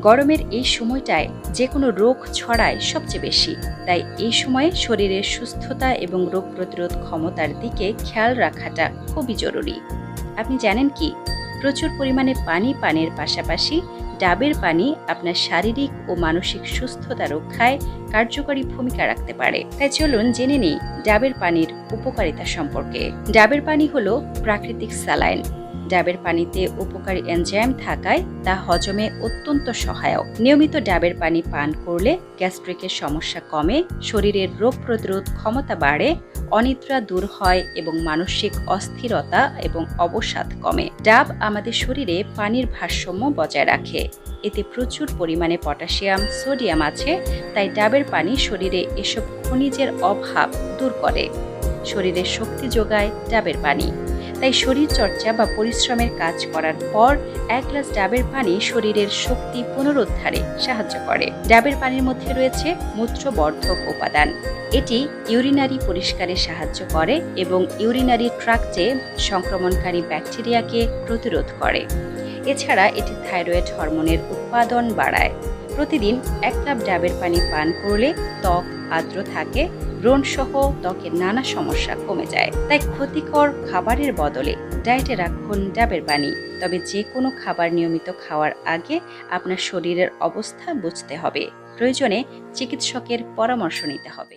গরমের এই সময়টায় যে কোনো রোগ ছড়ায় সবচেয়ে বেশি। তাই এই সময়ে শরীরের সুস্থতা এবং রোগ প্রতিরোধ ক্ষমতার দিকে খেয়াল রাখাটা খুবই জরুরি। আপনি জানেন কি? প্রচুর পরিমাণে পানি পানের পাশাপাশি ডাবের পানি আপনার শারীরিক ও মানসিক সুস্থতা রক্ষায় কার্যকরী ভূমিকা রাখতে পারে। তাই চলুন জেনে নিই ডাবের পানির উপকারিতা সম্পর্কে। ডাবের পানি হলো প্রাকৃতিক স্যালাইন। ডাবের পানিতে উপকারী এনজাইম থাকায় তা হজমে অত্যন্ত সহায়ক। নিয়মিত ডাবের পানি পান করলে গ্যাস্ট্রিকের সমস্যা কমে, শরীরের রোগ প্রতিরোধ ক্ষমতা বাড়ে, অনিদ্রা দূর হয় এবং মানসিক অস্থিরতা এবং অবসাদ কমে। ডাব আমাদের শরীরে পানির ভারসাম্য বজায় রাখে। এতে প্রচুর পরিমাণে পটাশিয়াম, সোডিয়াম আছে, তাই ডাবের পানি শরীরে এসব খনিজের অভাব দূর করে। শরীরের শক্তি যোগায় ডাবের পানি। তাই শরীর চর্চা বা পরিশ্রমের কাজ করার পর এক গ্লাস ডাবের পানি শরীরের শক্তি পুনরুদ্ধারে সাহায্য করে। ডাবের পানির মধ্যে রয়েছে মূত্রবর্ধক উপাদান। এটি ইউরিনারি পরিষ্কারে সাহায্য করে এবং ইউরিনারি ট্রাক্টে সংক্রমণকারী ব্যাকটেরিয়াকে প্রতিরোধ করে। এছাড়া এটি থাইরয়েড হরমোনের উৎপাদন বাড়ায়। প্রতিদিন এক কাপ ডাবের পানি পান করলে ত্বক আর্দ্র থাকে ব্রণসহ ত্বকের নানা সমস্যা কমে যায়। তাই ক্ষতিকর খাবারের বদলে ডায়েটে রাখুন ডাবের পানি। তবে যে কোনো খাবার নিয়মিত খাওয়ার আগে আপনার শরীরের অবস্থা বুঝতে হবে। প্রয়োজনে চিকিৎসকের পরামর্শ নিতে হবে।